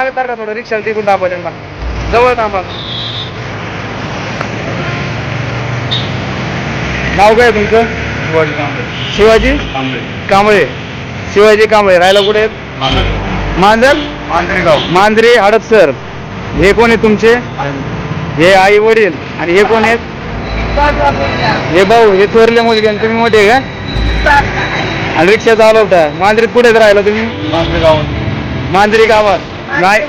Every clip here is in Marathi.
मागे तर का थोडं रिक्षाला तिकून दाबा त्यांना जवळ थांबा. नाव काय तुमचं? शिवाजी कांबळे. शिवाजी? कांबळे. राहायला कुठे आहेत? मांजर. मांजरे? हडपसर हे कोण आहे तुमचे? हे आई वडील. आणि हे कोण आहेत? हे भाऊ हे थोरले मुलगे आणि तुम्ही मोठे का? आणि रिक्षा चालवता मांजरीत कुठे राहिला तुम्ही? मांजरी गावात. नाही.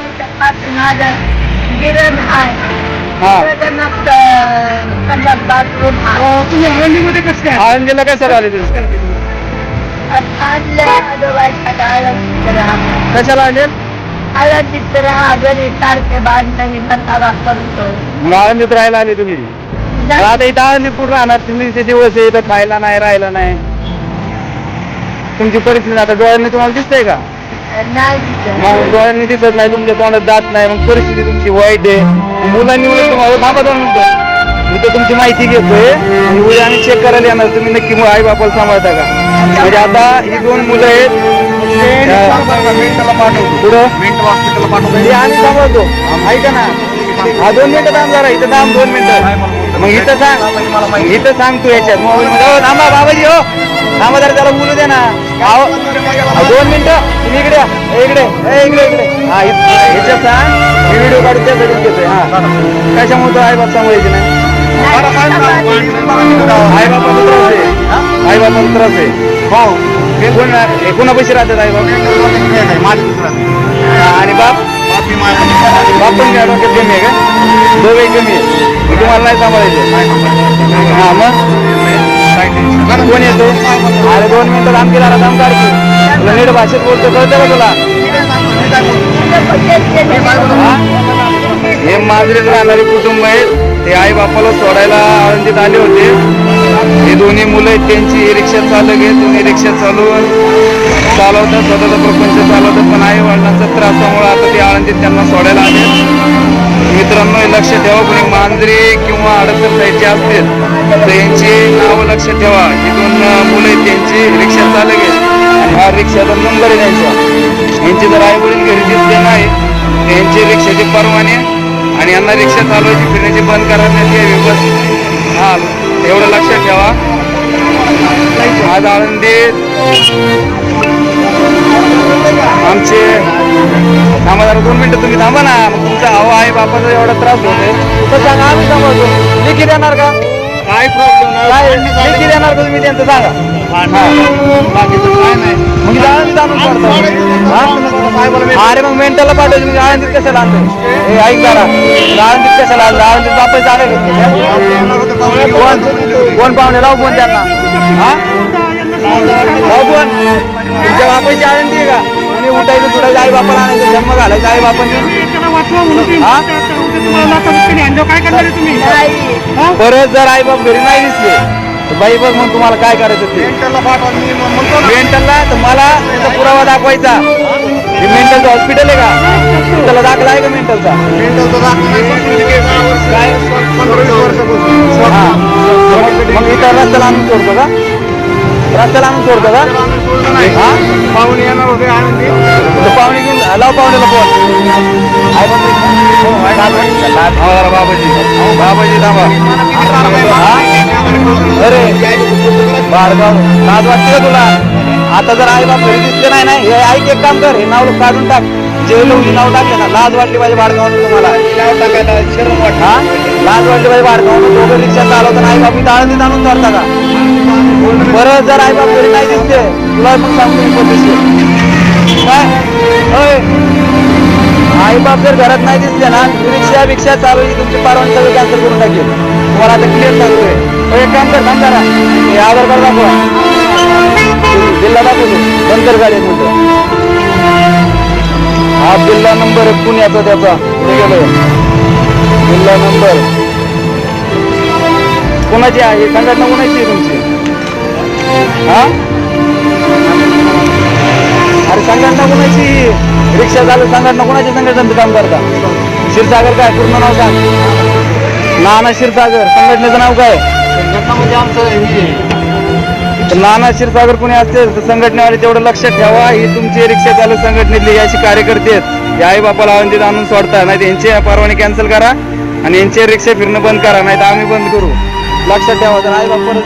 हा. आळंदीमध्ये कसं काय आळंदीला कशाला आले तुम्ही कशाला आले? सारखे बांधणी बसावा करतो मग आळंदीत राहायला आले तुम्ही. मग आता इथं आळंदीत कुठं राहणार? तुम्ही इथे दिवस आहे इथं खायला नाही राहायला नाही. तुमची परिस्थिती आता डोळ्यांनी तुम्हाला दिसतंय का. मग डोळ्यांनी दिसत नाही तुमच्या तोंडात जात नाही मग परिस्थिती तुमची वाईट आहे. मुलांनी उलट तुम्हाला थांबा दोन मिनिटं. इथं तुमची माहिती घेतोय. आणि उद्या आम्ही चेक करायला येणार तुम्ही नक्की आई बापाला सांभाळता का? म्हणजे आता ही दोन मुलं आहेत. पुढं आम्ही सांभाळतो ऐका ना. हा दोन मिनिटं थांब जरा इथं थांब दोन मिनिटं. मग इथं सांग. इथं सांग तू याच्यात. मोबाईल मध्ये थांबा बाबाजी हो. थांबा जरा त्याला बोलू दे ना. अहो, दोन मिनिटं. तुम्ही इकडे या. ए, इकडे. ए, इकडे इकडे. हा इ- याच्यात सांग. मी व्हिडिओ काढून त्यासाठी घेतोय. हा. कशामुळे तो आई बाप सांभाळायचे नाही? आई बापाचा त्रास आहे. आई बापाचा त्रास आहे. हो. हे कोण हे राहतात आई बाप? आणि बाप? बाप पण काय डोक्यात कमी आहे का? दोघे कमी आहे. मग तुम्हाला नाही सांभाळायचे. हा मग? कोण येतो? अरे दोन मिनिटं काम केला काम काढ की. तुला नीट भाषेत बोलतो कळतं का तुला? हे? माजरीत राहणारे कुटुंब आहेत. ते आई बापाला सोडायला आळंदीत आले होते. हे दोन्ही मुलं आहेत त्यांची रिक्षा चालक आहे दोन्ही रिक्षा चालवून चालवतात स्वतःचा प्रपंच चालवतात पण आई वडिलांचा त्रासामुळे आता ते आळंदीत त्यांना सोडायला आले मित्रांनो लक्ष ठेवा. कोणी मांजरी किंवा अडचण जायचे असतील तर यांची नावं लक्ष ठेवा. ही दोन मुलं आहेत त्यांची रिक्षा चालक आहे आणि हा रिक्षाचा नंबर आहे त्यांचा. यांचे जर आई वडील घरी दिसले नाही यांची रिक्षाची परवाने आणि यांना रिक्षा चालवायची फिरण्याची बंद करण्यात यावी बस हा एवढं लक्षात ठेवा. आज आळंदीत आमचे थांबा जरा दोन मिनिटं तुम्ही थांबा ना. मग तुमचा हवा आहे बापाचा एवढा त्रास होतोय. तर सांगा आम्ही थांबवतो. लिखी देणार का? काय प्रॉब्लेम काय? लिखी देणार का तुम्ही त्यांचं सांगा. बाकीचं काय नाही. मग आळंदीत आणून? अरे मग मेंटलला पाठवायचं म्हणजे आळंदीत कशाला आणतोय हे ऐक जरा. आळंदीत कशाला आणलं आळंदीत बापायचं आलं कोण? कोण पाहुणे? राव कोण त्यांना? हा? बापाची आळंदी आहे का? तुम्ही उठायचं सुटायचं आई बापाला आणायचं. जन्म घालायचं आई बापाने. हा? काय हा? परत जर आई बाप घरी नाही दिसले तर बाई बघ मग तुम्हाला काय करायचं ते. मेंटलला तर मला त्याचा पुरावा दाखवायचा. हे मेंटलचं हॉस्पिटल आहे का? त्याला दाखला आहे का मेंटलचा काय हा. मग इथं रस्त्याला आणून सोडतो का? रस्त्याला आणून सोडतो का? हा? पाहुणे येणार होते आनंदी. पाहुणे घेऊन लाव पाहुण्याला फोन. हो, बाबाजी. बाबाजी थांबा? अरे बारगाव लाज वाटते का तुला? आता जर आई बाप घरी दिसले नाही ना हे ऐक एक काम कर हे नाव काढून टाक. जे लोक नाव टाकले ना लाज वाटली पाहिजे बाळगावून तुम्हाला. हा? लाज वाटली पाहिजे बाळगावून दोघं रिक्षा चालवताना आई बाप इथं आळंदीत आणून धरता का? बरं जर आई बाप नाही दिसते तुला पण सांगतो मी काय? होय. आई बाप जर घरात नाही दिसले ना रिक्षा रिक्षा चालवली तुमची परवानगी सगळं कॅन्सल करून टाकेल. तुम्हाला आता क्लिअर सांगतोय. एक काम कर थांब करा हे आधार कार्ड दाखवा. बिल्ला दाखवतो. बंद कर गाडी म्हणतो हा बिल्ला नंबर आहे पुण्याचा त्याचा. कुठे गेलोय बिल्ला नंबर कोणाची आहे? संघटना कोणाची आहे तुमची? हा? अरे संघटना कोणाची? रिक्षा चालक संघटना कोणाच्या संघटनेचं काम करता? क्षीरसागर काय? पूर्ण नाव सांग नाना क्षीरसागर. संघटनेचं नाव काय? म्हणजे आमचं हे तर नाना क्षीरसागर कोणी असतील तर संघटनेवाले तेवढं लक्षात ठेवा. ही तुमची रिक्षा चालू संघटनेतली याची कार्यकर्ते आहेत. हे आई बापाला आळंदीत आणून सोडता. नाही यांची परवानगी कॅन्सल करा आणि यांचे रिक्षा फिरणं बंद करा. नाही तर आम्ही बंद करू. लक्षात ठेवा. जर आई बापाला